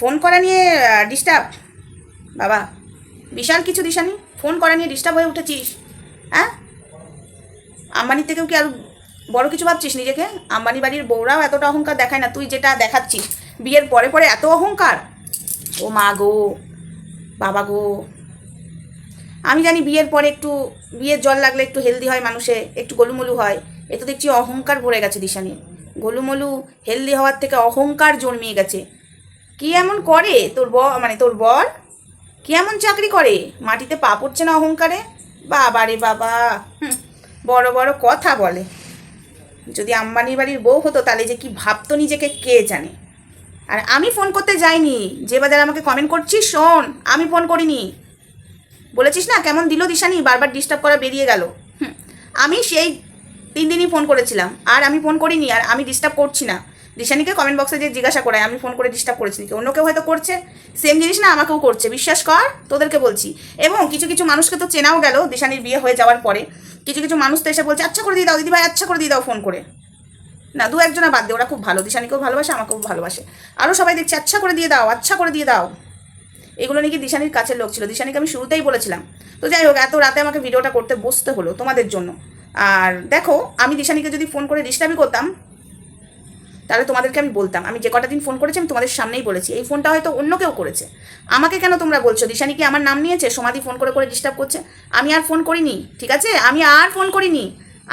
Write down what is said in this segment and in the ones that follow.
Phone করা নিয়ে disturb বাবা, বিশাল কিছু দিশানি। ফোন করা নিয়ে ডিস্টার্ব হয়ে উঠেছিস হ্যাঁ? আম্বানির থেকেও কি আর বড় কিছু ভাবছিস নিজেকে? আম্বানি বাড়ির বউরাও এতটা অহংকার দেখায় না, তুই যেটা দেখাচ্ছিস। বিয়ের পরে পরে এত অহংকার। ও মা গো, বাবা গো। আমি জানি বিয়ের পরে একটু, বিয়ের জল লাগলে একটু হেলদি হয় মানুষে, একটু গোলুমলু হয়। এ তো দেখছি অহংকার ভরে গেছে দিশানি। গোলুমলু, হেলদি হওয়ার থেকে অহংকার জন্মিয়ে গেছে। কি এমন করে? তোর ব মানে তোর বর? কি এমন চাকরি করে? মাটিতে পা পড়ছে না অহংকারে? বাবা রে বাবা। বড় বড় কথা বলে। যদি আম্বানির বাড়ির বউ হতো, তাহলে যে কি ভাবতো নিজেকে, কে জানে? আর আমি ফোন করতে যাইনি। যে বাজার আমাকে কমেন্ট করছিস, শোন, আমি ফোন করিনি। বলেছিস না, কেমন দিল দিশানি? বারবার ডিস্টার্ব করা বেরিয়ে গেল। আমি সেই তিন দিনই ফোন করেছিলাম। আর আমি ফোন করিনি, আর আমি ডিস্টার্ব করছি না। দিশানিকে কমেন্ট বক্সে যে জিজ্ঞাসা করে আমি ফোন করে ডিস্টার্ব করেছি নাকি? অন্য কেউ হয়তো করছে সেম জিনিস না, আমাকেও করছে। বিশ্বাস কর, তোদেরকে বলছি। এবং কিছু কিছু মানুষকে তো চেনাও গেল দিশানির বিয়ে হয়ে যাওয়ার পরে। কিছু কিছু মানুষ তো এসে বলছে আচ্ছা করে দিয়ে দাও দিদি ভাই আচ্ছা করে দিয়ে দাও ফোন করে। না, দু একজনা বাদ দে ওরা খুব ভালো। দিশানিকেও ভালোবাসে, আমাকেও ভালোবাসে। আরও সবাই দেখছে আচ্ছা করে দিয়ে দাও আচ্ছা করে দিয়ে দাও। এগুলো নাকি দিশানির কাছের লোক ছিল। দিশানিকে আমি শুরুতেই বলেছিলাম, তো যাই হোক, এত রাতে আমাকে ভিডিওটা করতে বসতে হলো তোমাদের জন্য। আর দেখো, আমি দিশানিকে যদি ফোন করে ডিস্টার্বই করতাম তাহলে তোমাদেরকে আমি বলতাম, আমি যে কটা দিন ফোন করেছি আমি তোমাদের সামনেই বলেছি। এই ফোনটা হয়তো অন্য কেউ করেছে। আমাকে কেন তোমরা বলছো? দিশানি কি আমার নাম নিয়েছে? সমাধি ফোন করে করে ডিস্টার্ব করছে? আমি আর ফোন করিনি, ঠিক আছে? আমি আর ফোন করিনি।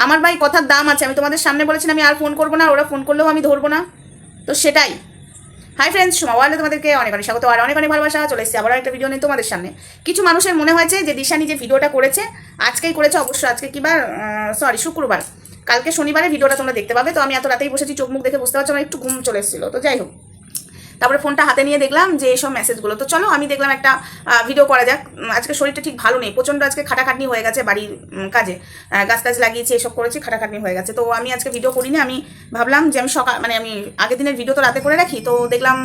আমার ভাই কথার দাম আছে, আমি তোমাদের সামনে বলেছিলাম আমি আর ফোন করব না ওরা ফোন করলেও আমি ধরবো না। তো সেটাই। হাই ফ্রেন্ডস সোমা, ওয়ার্ল্ডে তোমাদেরকে অনেক অনেক স্বাগত, আর অনেক অনেক ভালোবাসা, চলে এসেছি আবার একটা ভিডিও নিয়ে তোমাদের সামনে। কিছু মানুষের মনে হয়েছে যে দিশানি যে ভিডিওটা করেছে, আজকেই করেছে অবশ্যই আজকে কিবার সরি শুক্রবার। কালকে শনিবারে ভিডিওটা তোমরা দেখতে পাবে। তো আমি এত রাতেই বসেছি, চোখ মুখ দেখে বুঝতে পারছ, আমার একটু ঘুম চলে এসেছিল। তো যাই হোক। তারপরে ফোনটা হাতে নিয়ে দেখলাম যে এইসব মেসেজগুলো তো চলো, আমি দেখলাম একটা ভিডিও করা যাক। আজকে শরীরটা ঠিক ভালো নেই, প্রচণ্ড আজকে খাটাখাটনি হয়ে গেছে বাড়ির কাজে। গাছ টাছ লাগিয়েছি, এসব করেছি, খাটাখাটনি হয়ে গেছে। তো আমি আজকে ভিডিও করিনি, আমি ভাবলাম যে আমি সকাল মানে আমি আগের দিনের ভিডিও তো রাতে করে রাখি, তো দেখলাম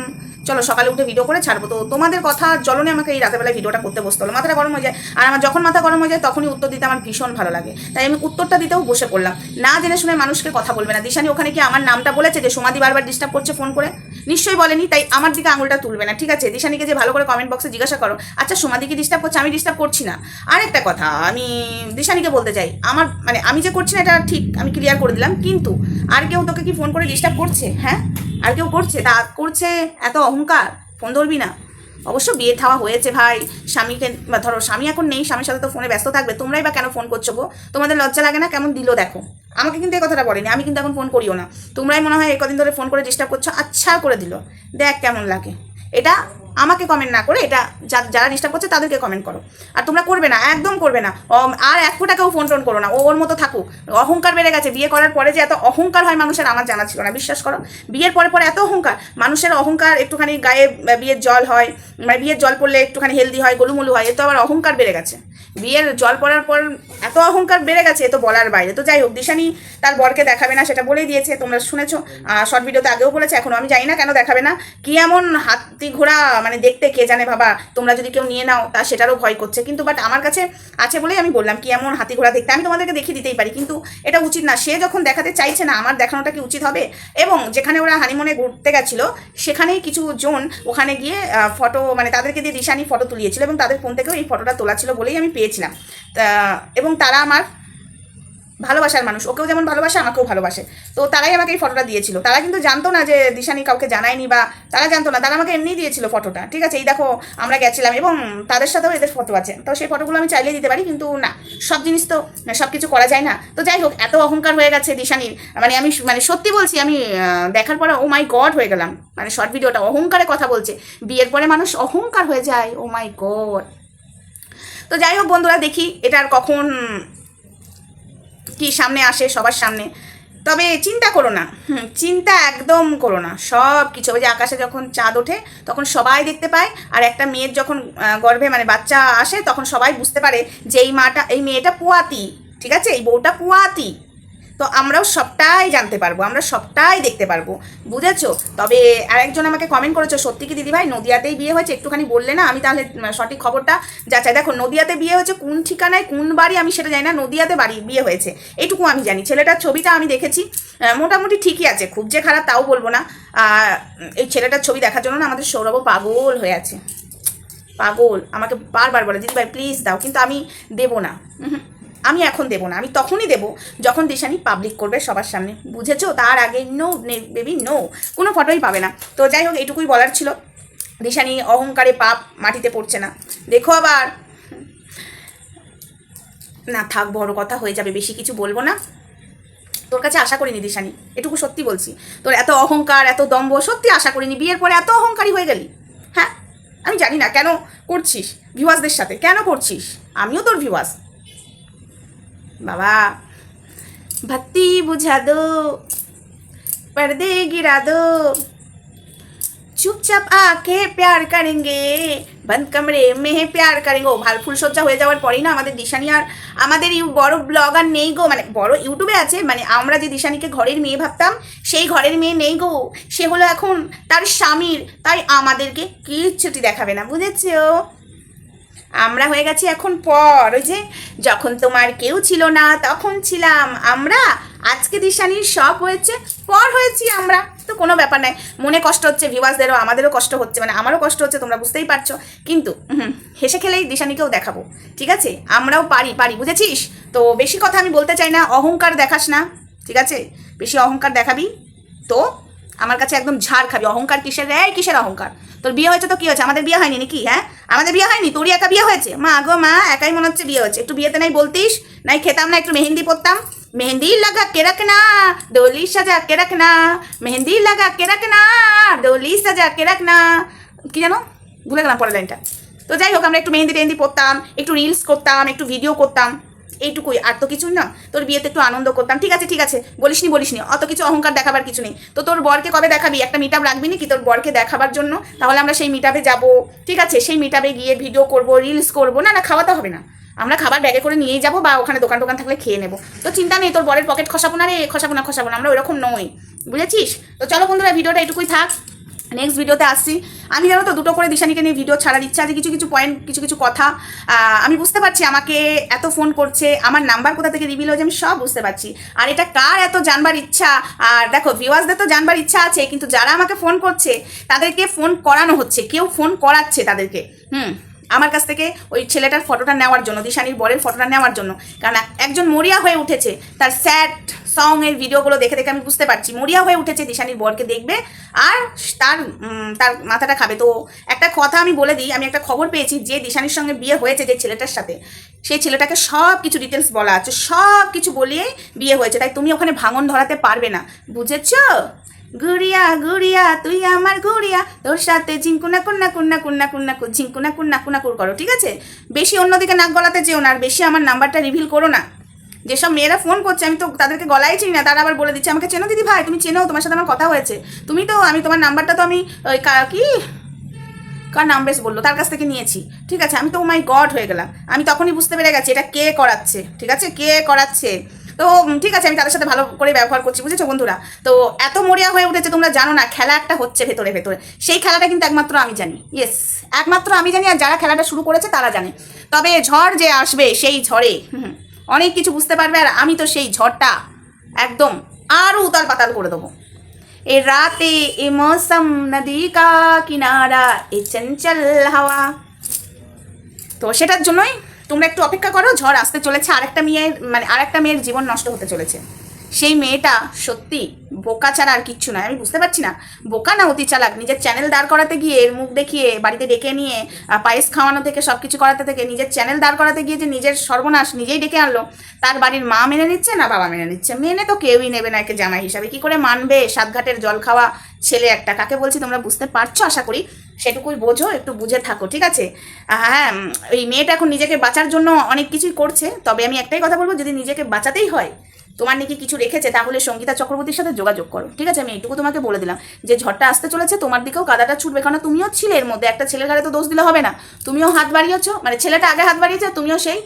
চলো সকালে উঠে ভিডিও করে ছাড়বো। তো তোমাদের কথা জলনে আমাকে এই রাতেবেলায় ভিডিওটা করতে বসতে হলো। মাথাটা গরম হয়ে যায়। আর আমার যখন মাথা গরম হয়ে যায়, তখনই উত্তর দিতে আমার ভীষণ ভালো লাগে। তাই আমি উত্তরটা দিতেও বসে পড়লাম। না জেনে শুনে মানুষকে কথা বলবে না। দিশানি, ওখানে কি আমার নামটা বলেছে যে সমাধি বারবার ডিস্টার্ব করছে ফোন করে? নিশ্চয়ই বলেনি, তাই আমার দিকে আঙুলটা তুলবে না। ঠিক আছে, দিশানিকে যে ভালো করে কমেন্ট বক্সে জিজ্ঞাসা করো। আচ্ছা সমাধিকে ডিস্টার্ব করছে, আমি ডিস্টার্ব করছি না। আর একটা কথা, আমি দিশানিকে বলতে চাই, আমার মানে আমি যে করছি না, এটা ঠিক, আমি ক্লিয়ার করে দিলাম। কিন্তু আর কেউ তোকে কি ফোন করে ডিস্টার্ব করছে? হ্যাঁ? আর কেউ করছে? তা করছে এত অহংকার? ফোন ধরবি না। অবশ্য বিয়ে থাওয়া হয়েছে ভাই। স্বামীকে, বা ধরো স্বামী এখন নেই, স্বামীর সাথে তো ফোনে ব্যস্ত থাকবে। তোমরাই বা কেন ফোন করছ গো? তোমাদের লজ্জা লাগে না? কেমন দিল দেখো। আমাকে কিন্তু এই কথাটা বলেনি, আমি কিন্তু এখন ফোন করিও না। তোমরাই মনে হয় এই কদিন ধরে ফোন করে ডিস্টার্ব করছ। আচ্ছা করে দিল। দেখ কেমন লাগে। এটা আমাকে কমেন্ট না করে এটা যারা ডিস্টার্ব করছে তাদেরকে কমেন্ট করো। আর তোমরা করবে না, একদম করবে না। আর এক ফোটাকেও ফোন টোন করো না ওর মতো থাকুক। অহংকার বেড়ে গেছে, বিয়ে করার পরে যে এত অহংকার হয় মানুষের, আমার জানা ছিল না, বিশ্বাস করো। বিয়ের পরে পরে এত অহংকার, মানুষের অহংকার একটুখানি গায়ে বিয়ের জল হয় মানে বিয়ের জল পড়লে একটুখানি হেলদি হয়, গোলুমুলু হয়, এ তো আবার অহংকার বেড়ে গেছে। বিয়ের জল পড়ার পর এত অহংকার বেড়ে গেছে, এ তো বলার বাইরে। তো যাই হোক, দিশানি তার বরকে দেখাবে না, সেটা বলেই দিয়েছে, তোমরা শুনেছো। শর্ট ভিডিওতে আগেও বলেছে, এখনও আমি জানি না কেন দেখাবে না। কি এমন হাতি ঘোড়া মানে দেখতে কে জানে বাবা, তোমরা যদি কেউ নিয়ে নাও, তা সেটারও ভয় করছে। কিন্তু বাট আমার কাছে আছে বলেই আমি বললাম, কি এমন হাতি ঘোড়া দেখতে? আমি তোমাদেরকে দেখিয়ে দিতেই পারি, কিন্তু এটা উচিত না। সে যখন দেখাতে চাইছে না, আমার দেখানোটা কি উচিত হবে? এবং যেখানে ওরা হানিমুনে ঘুরতে গেছিল, সেখানেই কিছু জন ওখানে গিয়ে ফটো মানে তাদেরকে দিয়ে দিশানি ফটো তুলিয়েছিল এবং তাদের ফোন থেকেও এই ফটোটা তোলা ছিল বলেই আমি পেয়েছিলাম। এবং তারা আমার ভালোবাসার মানুষ। ওকেও যেমন ভালোবাসে, আমাকেও ভালোবাসে। তো তারাই আমাকে এই ফটোটা দিয়েছিল। তারা কিন্তু জানতো না যে দিশানি কাউকে জানায়নি বা তারা জানতো না। তারা আমাকে এমনিই দিয়েছিল ফটোটা, ঠিক আছে? এই দেখো, আমরা গেছিলাম এবং তাদের সাথেও এদের ফটো আছে। তো সেই ফটোগুলো আমি চাইলে দিতে পারি, কিন্তু না, সব জিনিস তো সব কিছু করা যায় না। তো যাই হোক, এত অহংকার হয়ে গেছে দিশানির। মানে আমি মানে সত্যি বলছি, আমি দেখার পরে, ও মাই গড হয়ে গেলাম। মানে শর্ট ভিডিওটা, অহংকারে কথা বলছে। বিয়ের পরে মানুষ অহংকার হয়ে যায়। Oh my god. তো যাই হোক বন্ধুরা, দেখি এটা আর কখন কি সামনে আসে সবার সামনে। তবে চিন্তা করো না হুম, চিন্তা একদম করো না। সব কিছু ওই যে আকাশে যখন চাঁদ ওঠে তখন সবাই দেখতে পায় আর একটা মেয়ের যখন গর্ভে মানে বাচ্চা আসে তখন সবাই বুঝতে পারে যে এই মাটা এই মেয়েটা পুয়াতি ঠিক আছে? এই বউটা পুয়াতি। তো আমরাও সবটাই জানতে পারব, আমরা সবটাই দেখতে পারব। বুঝেছ? তবে আরেকজন আমাকে কমেন্ট করেছ, সত্যি কি দিদিভাই, নদিয়াতেই বিয়ে হয়েছে? একটুখানি বললে না, আমি তাহলে সঠিক খবরটা যাচাই। দেখো, নদিয়াতে বিয়ে হয়েছে কোন ঠিকানায়, কোন বাড়ি, আমি সেটা জানি না, নদিয়াতে বাড়ি বিয়ে হয়েছে। এইটুকু আমি জানি। ছেলেটার ছবিটা আমি দেখেছি। মোটামুটি ঠিকই আছে, খুব যে খারাপ তাও বলব না। এই ছেলেটার ছবি দেখার জন্য না আমাদের সৌরভ পাগল হয়ে আছে। পাগল। আমাকে বারবার বলে দিদি ভাই প্লিজ দাও। কিন্তু আমি দেবো না। আমি এখন দেবো না, আমি তখনই দেবো যখন দিশানি পাবলিক করবে সবার সামনে। বুঝেছ? তার আগে নো বেবি নো কোনো ফটোই পাবে না। তো যাই হোক, এইটুকুই বলার ছিল। দিশানি অহংকারে পাপ মাটিতে পড়ছে না। দেখো আবার। না থাক, বড় কথা হয়ে যাবে, বেশি কিছু বলব না। তোর কাছে আশা করিনি দিশানি, এটুকু সত্যি বলছি। তোর এত অহংকার, এত দম্ভ, সত্যি আশা করিনি। বিয়ের পরে এত অহংকারী হয়ে গেলি। হ্যাঁ? আমি জানি না, কেন করছিস? ভিউয়ার্সদের সাথে কেন করছিস? আমিও তোর ভিউয়ার্স বাবা ভক্তি বুঝা দো पर्दे गिरा दो চুপচাপ আকে প্যার করেঙ্গে বন্ধ কামরে মেহে প্যার করেঙ্গে ও ভাল ফুলসজ্জা হয়ে যাওয়ার পরেই না আমাদের দিশানি আর আমাদের ইউ বড় ব্লগার নেই গো মানে বড় ইউটিউবে আছে মানে আমরা যে দিশানিকে ঘরের মেয়ে ভাবতাম সেই ঘরের মেয়ে নেই গো সে হলো এখন তার স্বামীর তাই আমাদেরকে কিচ্ছুটি দেখাবে না বুঝেছো আমরা হয়ে গেছি এখন পর। ওই যে যখন তোমার কেউ ছিল না, তখন ছিলাম আমরা। আজকে দিশানির সব হয়েছে, পর হয়েছি আমরা। তো কোনো ব্যাপার নাই। মনে কষ্ট হচ্ছে ভিউয়ার্সদেরও আমাদেরও কষ্ট হচ্ছে। মানে আমারও কষ্ট হচ্ছে, তোমরা বুঝতেই পারছ। কিন্তু হেসে খেলেই দিশানিকেও দেখাবো। ঠিক আছে? আমরাও পারি পারি, বুঝেছিস? তো বেশি কথা আমি বলতে চাই না। অহংকার দেখাস না। ঠিক আছে? বেশি অহংকার দেখাবি। তো আমার কাছে একদম ঝাড় খাবি। অহংকার কিসের রে? কিসের অহংকার? তোর বিয়ে হয়েছে তো কি হয়েছে? আমাদের বিয়ে হয়নি নাকি হ্যাঁ? আমাদের বিয়ে হয়নি? তোরই একা বিয়ে হয়েছে? মা গো, মা, একাই মনে হচ্ছে বিয়ে হয়েছে। একটু বিয়েতে নাই বলতিস, নাই খেতাম না, একটু মেহেন্দি পরতাম। মেহেন্দি লাগা কে রাখনা ডোলি সাজা কে রাখনা মেহেন্দি লাগা কে রাখনা ডোলি সাজা কে রাখনা কি জানো? ভুলে গেলাম পরের লাইনটা। তো যাই হোক, আমরা একটু মেহেন্দি টেহেন্দি পরতাম, একটু রিলস করতাম, একটু ভিডিও করতাম। এইটুকুই, আর তো কিছুই না। তোর বিয়েতে একটু আনন্দ করতাম। ঠিক আছে ঠিক আছে, বলিসনি বলিসনি, অত কিছু অহংকার দেখাবার কিছু নেই। তো তোর বরকে কবে দেখাবি? একটা মিট আপ রাখবি নাকি তোর বরকে দেখাবার জন্য? তাহলে আমরা সেই মিট আপে যাব। ঠিক আছে, সেই মিট আপে গিয়ে ভিডিও করব রিলস করব। না না খাওয়াতে হবে না। আমরা খাবার ব্যাগে করে নিয়েই যাব বা ওখানে দোকান টোকান থাকলে খেয়ে নেব। তো চিন্তা নেই, তোর বরের পকেট খসাবো না রে, খসাবো না খসাবো না। আমরা ওরকম নই। বুঝেছিস? তো চলো বন্ধুরা ভিডিওটা এটুকুই থাক। নেক্সট ভিডিওতে আসছি। আমি জানো তো, দুটো করে দিশানিকে নিয়ে ভিডিও ছাড়া ইচ্ছা আছে কিছু কিছু পয়েন্ট কিছু কিছু কথা। আমি বুঝতে পারছি আমাকে এত ফোন করছে, আমার নাম্বার কোথা থেকে রিভিল হয়েছে আমি সব বুঝতে পারছি। আর এটা কার এত জানবার ইচ্ছা? আর দেখো ভিউয়ার্সদের তো জানবার ইচ্ছা আছে, কিন্তু যারা আমাকে ফোন করছে, তাদেরকে ফোন করানো হচ্ছে, কেউ ফোন করাচ্ছে তাদেরকে। হুম। আমার কাছ থেকে ওই ছেলেটার ফটোটা নেওয়ার জন্য, দিশানির বরের ফটোটা নেওয়ার জন্য। কারণ একজন মরিয়া হয়ে উঠেছে, তার স্যাড সং এর ভিডিওগুলো দেখে দেখে আমি বুঝতে পারছি। মরিয়া হয়ে উঠেছে, দিশানির বরকে দেখবে আর তার তার মাথাটা খাবে। তো একটা কথা আমি বলে দিই, আমি একটা খবর পেয়েছি যে দিশানির সঙ্গে বিয়ে হয়েছে যে ছেলেটার সাথে, সেই ছেলেটাকে সব কিছু ডিটেলস বলা আছে সব কিছু বলিয়েই বিয়ে হয়েছে। তাই তুমি ওখানে ভাঙন ধরাতে পারবে না, বুঝেছ? গুড়িয়া গুড়িয়া তুই আমার গুড়িয়া তোর সাথে ঝিঙ্কুনা কুন্না কুন্না কুন্না কুন্না ঝিঙ্কুনা কুন্না কুন্না কুর করো, ঠিক আছে? বেশি অন্যদিকে নাক গলাতে যেও না, আর বেশি আমার নাম্বারটা রিভিল করো না। যেসব মেয়েরা ফোন করছে, আমি তো তাদেরকে গলাই চিনি না, তারা আবার বলে দিচ্ছে, আমাকে চেনো দিদি ভাই, তুমি চেনো, তোমার সাথে আমার কথা হয়েছে। তুমি তো, আমি তোমার নাম্বারটা তো আমি, ওই কা- কি? কার নাম বেশ বলল? তার কাছ থেকে নিয়েছি। ঠিক আছে, আমি তো মাই গড হয়ে গেলাম। আমি তখনই বুঝতে পেরে গেছি, এটা কে করাচ্ছে? ঠিক আছে? কে করাচ্ছে? তো ঠিক আছে, আমি তাদের সাথে ভালো করে ব্যবহার করছি, বুঝেছ বন্ধুরা? তো, এত মরিয়া হয়ে উঠেছে তোমরা জানো না, খেলা একটা হচ্ছে ভেতরে ভেতরে। সেই খেলাটা কিন্তু একমাত্র আমি জানি ইয়েস একমাত্র আমি জানি আর যারা খেলাটা শুরু করেছে তারা জানে। তবে ঝড় যে আসবে সেই ঝড়ে অনেক কিছু বুঝতে পারবে আর আমি তো সেই ঝড়টা একদম আরও উতাল পাতাল করে দেবো। এ রাতে এ মৌসম, নদী কা কিনারা, এ চঞ্চল হাওয়া। তো সেটার জন্যই তোমরা একটু অপেক্ষা করো, ঝড় আসতে চলেছে, আরেকটা মেয়ের মানে আরেকটা মেয়ের জীবন নষ্ট হতে চলেছে। সেই মেয়েটা সত্যি বোকা ছাড়া আর কিচ্ছু নয়, আমি বুঝতে পারছি না। বোকা না অতি চালাক, নিজের চ্যানেল দাঁড় করাতে গিয়ে, এর মুখ দেখিয়ে, বাড়িতে ডেকে নিয়ে পায়েস খাওয়ানো থেকে সব কিছু করাতে থেকে, নিজের চ্যানেল দাঁড় করাতে গিয়ে যে নিজের সর্বনাশ নিজেই ডেকে আনলো, তার বাড়ির মা মেনে নিচ্ছে না বাবা মেনে নিচ্ছে? মেনে তো কেউই নেবে না একে জামাই হিসাবে। কি করে মানবে সাতঘাটের জল খাওয়া ছেলে একটা? কাকে বলছি তোমরা বুঝতে পারছ? আশা করি সেটুকুই বোঝো, একটু বুঝে থাকো, ঠিক আছে? হ্যাঁ ওই মেয়েটা এখন নিজেকে বাঁচার জন্য অনেক কিছুই করছে, তবে আমি একটাই কথা বলব, যদি নিজেকে বাঁচাতেই হয় তোমার নাকি কিছু রেখেছে, তাহলে সঙ্গীতা চক্রবর্তীর সাথে যোগাযোগ করো। ঠিক আছে, আমি এইটুকু তোমাকে বলে দিলাম। যে ঝড়টা আসতে চলেছে, তোমার দিকেও কাদাটা ছুটবে কারণ তুমিও ছিলে এর মধ্যে, একটা ছেলের গাড়ি তো দোষ দিলে হবে না। তুমিও হাত বাড়িয়েছ মানে ছেলেটা আগে হাত বাড়িয়েছে, তুমিও সেই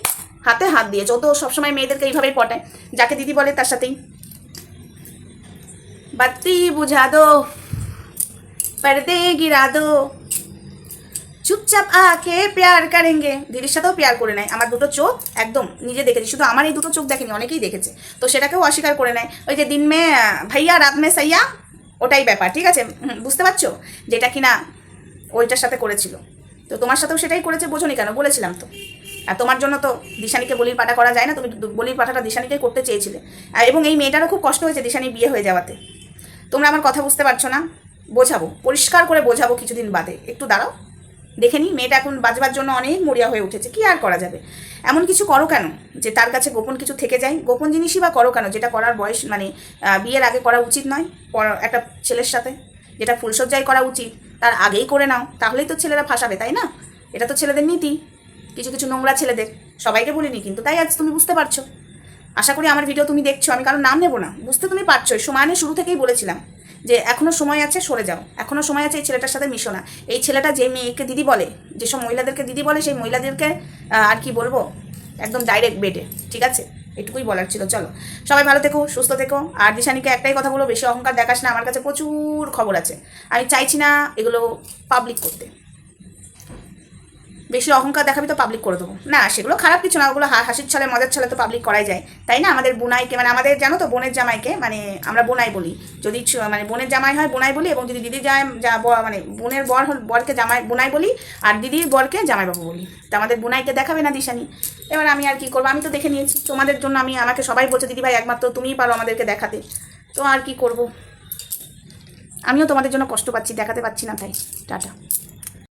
হাতে হাত দিয়েছ। তো সবসময় মেয়েদেরকে এইভাবেই পটায়, যাকে দিদি বলে তার সাথেই। বাতি বুঝা দো, পর্দে গিরা দো। চুপচাপ আকে প্যার করেঙ্গে। দিদির সাথেও প্যার করে নেয়। আমার দুটো চোখ একদম নিজে দেখেছি। শুধু আমার এই দুটো চোখ দেখেনি, অনেকেই দেখেছে। তো সেটাকেও অস্বীকার করে নেয়। ওই যে দিন মে, ভাইয়া, রাত মে, সাইয়া, ওটাই ব্যাপার, ঠিক আছে? বুঝতে পারছ? যেটা কিনা ওইটার সাথে করেছিল। তো তোমার সাথেও সেটাই করেছে, বোঝনি কেন? বলেছিলাম তো। আর তোমার জন্য তো দিশানিকে বলির পাঠা করা যায় না। তুমি বলির পাঠাটা দিশানিকে করতে চেয়েছিলে। এবং এই মেয়েটারও খুব কষ্ট হয়েছে দিশানি বিয়ে হয়ে যাওয়াতে। তোমরা আমার কথা বুঝতে পারছ না? বোঝাবো, পরিষ্কার করে বোঝাবো কিছুদিন বাদে। একটু দাঁড়াও। দেখে নি মেয়েটা এখন বাজবার জন্য অনেক মরিয়া হয়ে উঠেছে, কি আর করা যাবে? এমন কিছু করো কেন? যে তার কাছে গোপন কিছু থেকে যায়? গোপন জিনিসই বা করো কেন? যেটা করার বয়স মানে বিয়ের আগে করা উচিত নয় একটা ছেলের সাথে। যেটা ফুলসজ্জায় করা উচিত, তার আগেই করে নাও, তাহলেই তো ছেলেরা ফাঁসাবে, তাই না? এটা তো ছেলেদের নীতি। কিছু কিছু নোংরা ছেলেদের, সবাইকে বলিনি কিন্তু তাই আজ তুমি বুঝতে পারছ। আশা করি আমার ভিডিও তুমি দেখছ, আমি কারণ নাম নেব না। বুঝতে তুমি পারছ সমানে শুরু থেকেই বলেছিলাম। যে এখনও সময় আছে, সরে যাও। এখনও সময় আছে এই ছেলেটার সাথে মিশো না। এই ছেলেটা যে মেয়েকে দিদি বলে, যেসব মহিলাদেরকে দিদি বলে, সেই মহিলাদেরকে আর কি বলব? একদম ডাইরেক্ট বেডে ঠিক আছে? এটুকুই বলার ছিল, চলো। সবাই ভালো থেকো, সুস্থ থেকো। আর দিশানিকে একটাই কথা বলো বেশি অহংকার দেখাস না, আমার কাছে প্রচুর খবর আছে। আমি চাইছি না এগুলো পাবলিক করতে। বেশি অহংকার দেখাবি তো পাবলিক করে দেবো। না, সেগুলো খারাপ কিছু না, ওগুলো হাসির ছলে, মজার ছলে তো পাবলিক করাই যায়। তাই না? আমাদের বোনাইকে মানে আমাদের জানো তো, বোনের জামাইকে মানে আমরা বোনাই বলি। যদি মানে বোনের জামাই হয়, বোনাই বলি, এবং যদি দিদির জামাই, যা মানে বোনের বর বরকে জামাই বোনাই বলি, আর দিদির বরকে জামাইবাবু বলি। তো আমাদের বোনাইকে দেখাবে না দিশানি? এবার আমি আর কি করব? আমি তো দেখে নিয়েছি, তোমাদের জন্য আমি, আমাকে সবাই বলছে, দিদি ভাই, একমাত্র তুমিই পারো আমাদেরকে দেখাতে। তো আর কি করব? আমিও তোমাদের জন্য কষ্ট পাচ্ছি, দেখাতে পাচ্ছি না তাই। টাটা।